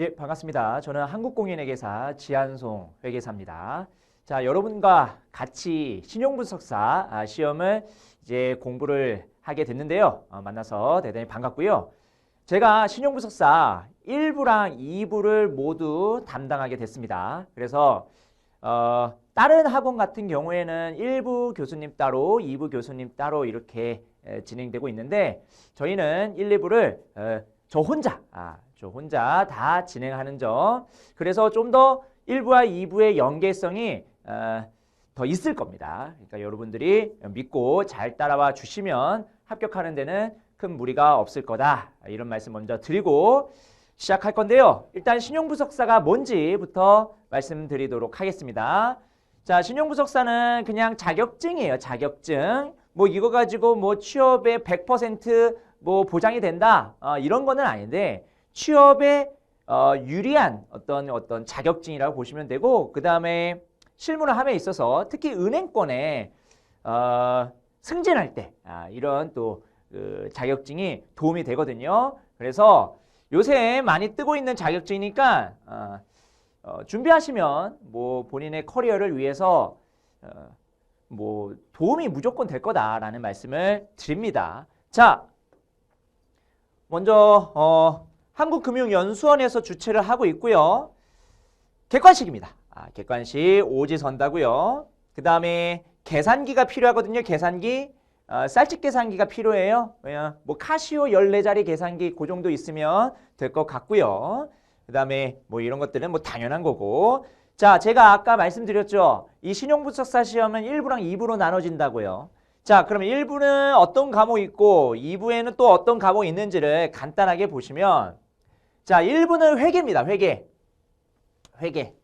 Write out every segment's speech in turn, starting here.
예, 반갑습니다. 저는 한국공인회계사 지한송 회계사입니다. 자, 여러분과 같이 신용분석사 아, 시험을 이제 공부를 하게 됐는데요. 어, 만나서 대단히 반갑고요. 제가 신용분석사 1부랑 2부를 모두 담당하게 됐습니다. 그래서 어, 다른 학원 같은 경우에는 1부 교수님 따로, 2부 교수님 따로 이렇게 에, 진행되고 있는데 저희는 1, 2부를 어, 저 혼자, 아, 저 혼자 다 진행하는 점. 그래서 좀 더 1부와 2부의 연계성이 어, 더 있을 겁니다. 그러니까 여러분들이 믿고 잘 따라와 주시면 합격하는 데는 큰 무리가 없을 거다. 이런 말씀 먼저 드리고 시작할 건데요. 일단 신용분석사가 뭔지부터 말씀드리도록 하겠습니다. 자, 신용분석사는 그냥 자격증이에요. 자격증. 뭐 이거 가지고 뭐 취업에 100%뭐 보장이 된다. 어, 이런 거는 아닌데 취업에 어, 유리한 어떤 어떤 자격증이라고 보시면 되고 그 다음에 실무를 함에 있어서 특히 은행권에 어, 승진할 때 아, 이런 또 그 자격증이 도움이 되거든요. 그래서 요새 많이 뜨고 있는 자격증이니까 어, 어, 준비하시면 뭐 본인의 커리어를 위해서 어, 뭐 도움이 무조건 될 거다라는 말씀을 드립니다. 자, 먼저 어, 한국금융연수원에서 주최를 하고 있고요. 객관식입니다. 아, 객관식 오지 선다고요. 그 다음에 계산기가 필요하거든요. 계산기. 어, 쌀집 계산기가 필요해요. 왜냐, 뭐 카시오 14자리 계산기 그 정도 있으면 될 것 같고요. 그 다음에 뭐 이런 것들은 뭐 당연한 거고. 자, 제가 아까 말씀드렸죠. 이 신용분석사 시험은 1부랑 2부로 나눠진다고요. 자, 그러면 1부는 어떤 과목이 있고 2부에는 또 어떤 과목이 있는지를 간단하게 보시면 자, 1부는 회계입니다. 회계. 회계.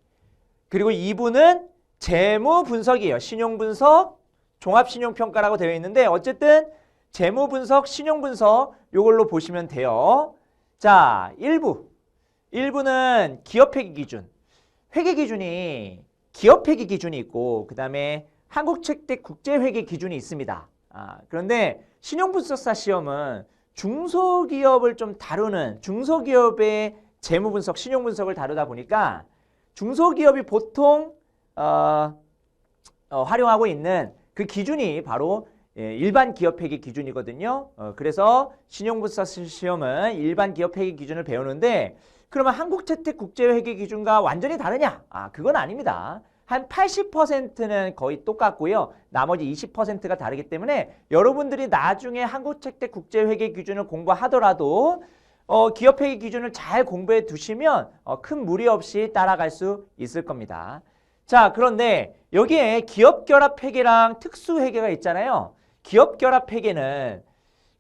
그리고 2부는 재무 분석이에요. 신용 분석, 종합 신용 평가라고 되어 있는데 어쨌든 재무 분석, 신용 분석 요걸로 보시면 돼요. 자, 1부. 1부는 기업 회계 기준. 회계 기준이 기업 회계 기준이 있고 그다음에 한국책대 국제 회계 기준이 있습니다. 아, 그런데 신용 분석사 시험은 중소기업을 좀 다루는 중소기업의 재무 분석, 신용 분석을 다루다 보니까 중소기업이 보통 어, 어, 활용하고 있는 그 기준이 바로 예, 일반 기업 회계 기준이거든요. 어, 그래서 신용 분석 시험은 일반 기업 회계 기준을 배우는데 그러면 한국 채택 국제 회계 기준과 완전히 다르냐? 아, 그건 아닙니다. 한 80%는 거의 똑같고요. 나머지 20%가 다르기 때문에 여러분들이 나중에 한국채택 국제회계 기준을 공부하더라도 어, 기업회계 기준을 잘 공부해 두시면 어, 큰 무리 없이 따라갈 수 있을 겁니다. 자, 그런데 여기에 기업결합회계랑 특수회계가 있잖아요. 기업결합회계는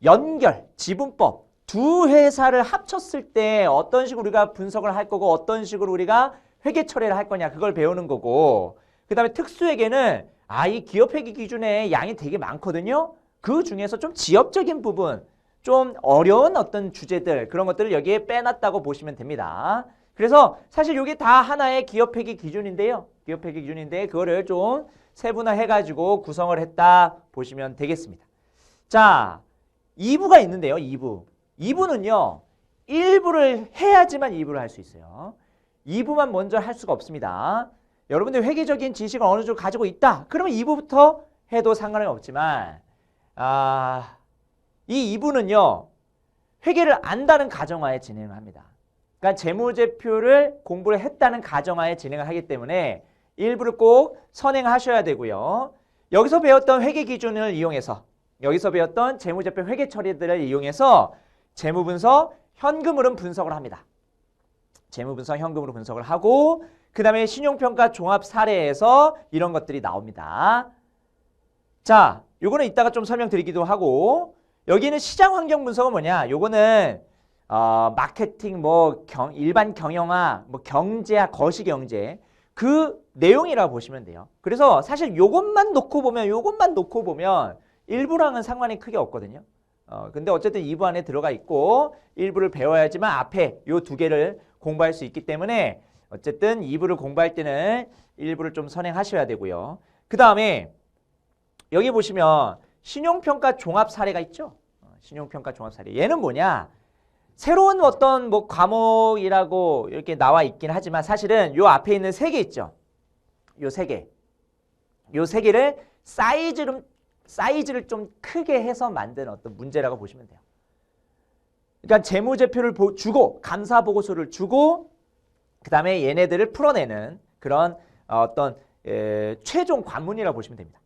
연결, 지분법 두 회사를 합쳤을 때 어떤 식으로 우리가 분석을 할 거고 어떤 식으로 우리가 회계 처리를 할 거냐 그걸 배우는 거고 그 다음에 특수회계는 아, 이 기업회계 기준에 양이 되게 많거든요. 그 중에서 좀 지역적인 부분 좀 어려운 어떤 주제들 그런 것들을 여기에 빼놨다고 보시면 됩니다. 그래서 사실 이게 다 하나의 기업회계 기준인데요. 기업회계 기준인데 그거를 좀 세분화해가지고 구성을 했다 보시면 되겠습니다. 자, 2부가 있는데요. 2부. 2부는요. 1부를 해야지만 2부를 할 수 있어요. 2부만 먼저 할 수가 없습니다. 여러분들 회계적인 지식을 어느 정도 가지고 있다. 그러면 2부부터 해도 상관은 없지만 아, 이 2부는요. 회계를 안다는 가정하에 진행을 합니다. 그러니까 재무제표를 공부를 했다는 가정하에 진행을 하기 때문에 일부를 꼭 선행하셔야 되고요. 여기서 배웠던 회계 기준을 이용해서 여기서 배웠던 재무제표 회계 처리들을 이용해서 재무분석, 현금 흐름 분석을 합니다. 재무분석, 현금으로 분석을 하고 그 다음에 신용평가 종합 사례에서 이런 것들이 나옵니다. 자, 요거는 이따가 좀 설명드리기도 하고 여기는 시장 환경 분석은 뭐냐? 요거는 어, 마케팅, 뭐 경, 일반 경영학, 뭐 경제학, 거시경제 그 내용이라고 보시면 돼요. 그래서 사실 요것만 놓고 보면 요것만 놓고 보면 일부랑은 상관이 크게 없거든요. 어, 근데 어쨌든 2부 안에 들어가 있고 일부를 배워야지만 앞에 요 두 개를 공부할 수 있기 때문에 어쨌든 2부를 공부할 때는 일부를 좀 선행하셔야 되고요. 그 다음에 여기 보시면 신용평가 종합 사례가 있죠. 어, 신용평가 종합 사례. 얘는 뭐냐? 새로운 어떤 뭐 과목이라고 이렇게 나와 있긴 하지만 사실은 요 앞에 있는 세 개 있죠. 요 세 개. 요 세 개를 사이즈를 사이즈를 좀 크게 해서 만든 어떤 문제라고 보시면 돼요. 그러니까 재무제표를 보- 주고 감사 보고서를 주고 그 다음에 얘네들을 풀어내는 그런 어떤 에, 최종 관문이라 고 보시면 됩니다.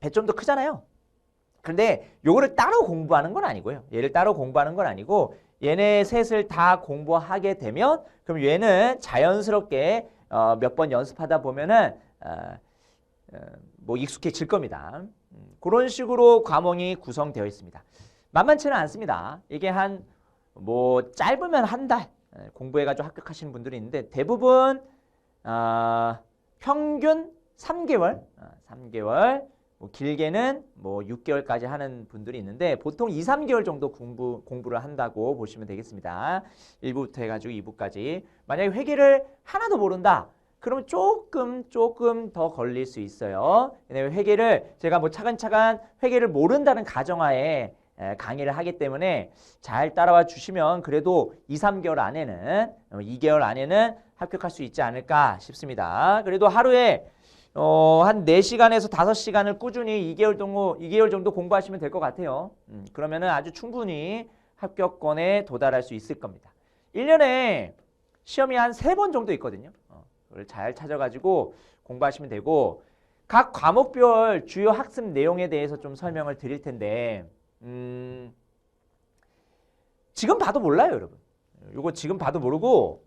배점도 크잖아요. 그런데 요거를 따로 공부하는 건 아니고요. 얘를 따로 공부하는 건 아니고 얘네 셋을 다 공부하게 되면 그럼 얘는 자연스럽게 어, 몇 번 연습하다 보면은 어, 어, 뭐 익숙해질 겁니다. 음, 그런 식으로 과목이 구성되어 있습니다. 만만치는 않습니다. 이게 한 뭐 짧으면 한 달 공부해가지고 합격하시는 분들이 있는데 대부분 아, 평균 3개월, 아, 3개월, 뭐 길게는 뭐 6개월까지 하는 분들이 있는데 보통 2, 3개월 정도 공부 공부를 한다고 보시면 되겠습니다. 1부부터 해가지고 2부까지. 만약에 회계를 하나도 모른다. 그러면 조금 조금 더 걸릴 수 있어요. 왜냐면 회계를 제가 뭐 차근차근 회계를 모른다는 가정하에 에, 강의를 하기 때문에 잘 따라와 주시면 그래도 2, 3개월 안에는 어, 2개월 안에는 합격할 수 있지 않을까 싶습니다. 그래도 하루에 어, 한 4시간에서 5시간을 꾸준히 2개월 정도 2개월 정도 공부하시면 될 것 같아요. 음, 그러면 은 아주 충분히 합격권에 도달할 수 있을 겁니다. 1년에 시험이 한 3번 정도 있거든요. 어, 그걸 잘 찾아가지고 공부하시면 되고 각 과목별 주요 학습 내용에 대해서 좀 설명을 드릴 텐데 음, 지금 봐도 몰라요, 여러분. 이거 지금 봐도 모르고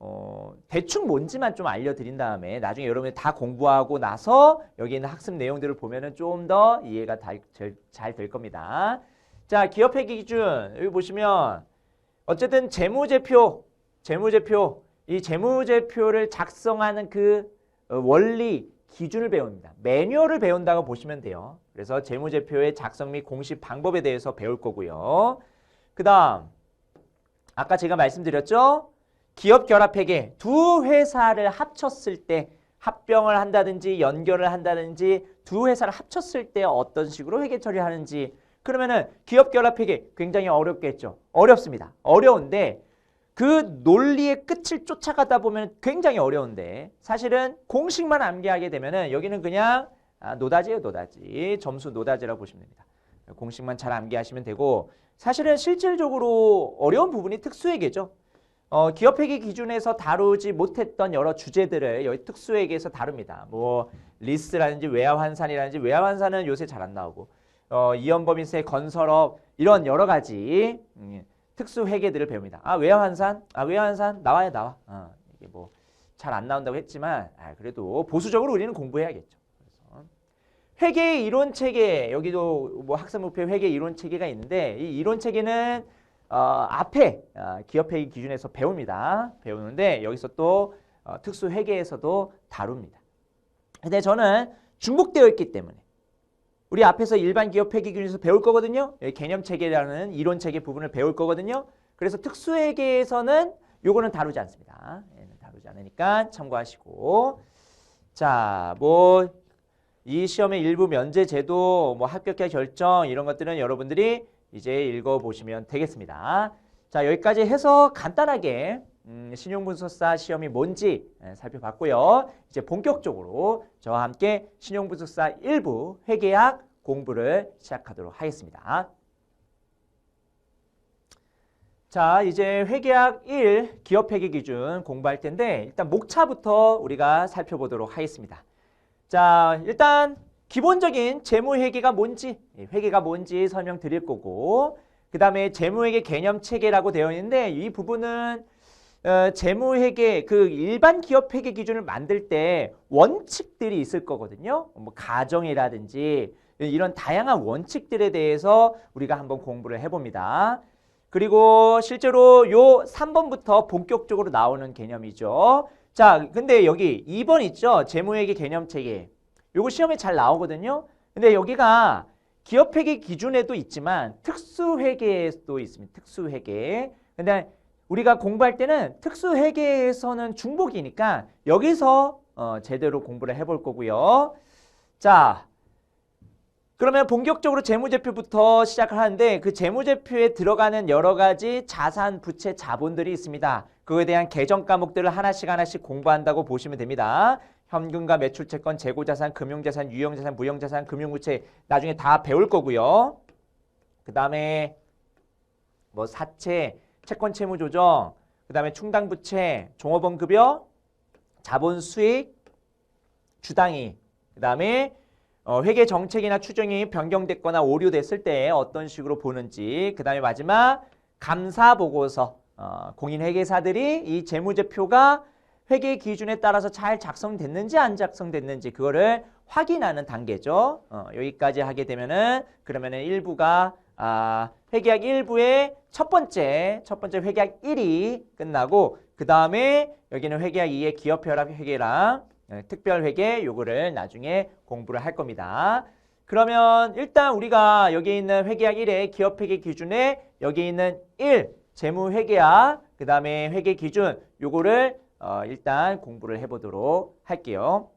어, 대충 뭔지만 좀 알려드린 다음에 나중에 여러분이 다 공부하고 나서 여기 있는 학습 내용들을 보면은 좀 더 이해가 잘 될 겁니다. 자, 기업회계 기준 여기 보시면 어쨌든 재무제표, 재무제표 이 재무제표를 작성하는 그 어, 원리 기준을 배웁니다. 매뉴얼을 배운다고 보시면 돼요. 그래서 재무제표의 작성 및 공식 방법에 대해서 배울 거고요. 그 다음 아까 제가 말씀드렸죠? 기업 결합회계 두 회사를 합쳤을 때 합병을 한다든지 연결을 한다든지 두 회사를 합쳤을 때 어떤 식으로 회계 처리하는지 그러면은 기업 결합회계 굉장히 어렵겠죠. 어렵습니다. 어려운데 그 논리의 끝을 쫓아가다 보면 굉장히 어려운데 사실은 공식만 암기하게 되면은 여기는 그냥 아, 노다지예요, 노다지. 점수 노다지라고 보시면 됩니다. 공식만 잘 암기하시면 되고 사실은 실질적으로 어려운 부분이 특수회계죠. 어, 기업회계 기준에서 다루지 못했던 여러 주제들을 여기 특수회계에서 다룹니다. 뭐 리스라든지 외화환산이라든지 외화환산은 요새 잘 안 나오고 어, 이연법인세, 건설업 이런 여러 가지 음, 특수 회계들을 배웁니다. 아 외화환산, 아 외화환산 나와야 나와. 어, 이게 뭐 잘 안 나온다고 했지만 아, 그래도 보수적으로 우리는 공부해야겠죠. 그래서 회계 이론 체계 여기도 뭐 학습 목표 회계 이론 체계가 있는데 이 이론 체계는 어, 앞에 어, 기업회계 기준에서 배웁니다. 배우는데 여기서 또 어, 특수 회계에서도 다룹니다. 근데 저는 중복되어 있기 때문에 우리 앞에서 일반 기업 회계 기준에서 배울 거거든요. 여기 개념 체계라는 이론 체계 부분을 배울 거거든요. 그래서 특수 회계에서는 요거는 다루지 않습니다. 얘는 다루지 않으니까 참고하시고 자, 뭐 이 시험의 일부 면제 제도, 뭐 합격자 결정 이런 것들은 여러분들이 이제 읽어보시면 되겠습니다. 자 여기까지 해서 간단하게 음, 신용분석사 시험이 뭔지 예, 살펴봤고요. 이제 본격적으로 저와 함께 신용분석사 1부 회계학 공부를 시작하도록 하겠습니다. 자 이제 회계학 1 기업회계 기준 공부할 텐데 일단 목차부터 우리가 살펴보도록 하겠습니다. 자 일단 기본적인 재무회계가 뭔지 예, 회계가 뭔지 설명드릴 거고 그 다음에 재무회계 개념 체계라고 되어 있는데 이 부분은 어, 재무회계 그 일반 기업회계 기준을 만들 때 원칙들이 있을 거거든요. 뭐 가정이라든지 이런 다양한 원칙들에 대해서 우리가 한번 공부를 해봅니다. 그리고 실제로 요 3번부터 본격적으로 나오는 개념이죠. 자, 근데 여기 2번 있죠? 재무회계 개념 체계. 요거 시험에 잘 나오거든요. 근데 여기가 기업회계 기준에도 있지만 특수회계에도 있습니다. 특수회계. 근데 우리가 공부할 때는 특수회계에서는 중복이니까 여기서 어, 제대로 공부를 해볼 거고요. 자, 그러면 본격적으로 재무제표부터 시작을 하는데 그 재무제표에 들어가는 여러 가지 자산, 부채, 자본들이 있습니다. 그거에 대한 개정 과목들을 하나씩 하나씩 공부한다고 보시면 됩니다. 현금과 매출채권, 재고자산, 금융자산, 유형자산, 무형자산, 금융부채 나중에 다 배울 거고요. 그 다음에 뭐 사채, 채권 채무 조정, 그 다음에 충당 부채, 종업원 급여, 자본 수익, 주당이, 그 다음에 어, 회계 정책이나 추정이 변경됐거나 오류됐을 때 어떤 식으로 보는지, 그 다음에 마지막 감사 보고서, 어, 공인 회계사들이 이 재무제표가 회계 기준에 따라서 잘 작성됐는지 안 작성됐는지 그거를 확인하는 단계죠. 어, 여기까지 하게 되면은 그러면은 1부가 아, 회계학 1부의 첫 번째 첫 번째 회계학 1이 끝나고 그 다음에 여기는 회계학 2의 기업 혈압 회계랑 예, 특별 회계 요거를 나중에 공부를 할 겁니다. 그러면 일단 우리가 여기 있는 회계학 1의 기업 회계 기준에 여기 있는 1 재무 회계학 그 다음에 회계 기준 요거를 어, 일단 공부를 해보도록 할게요.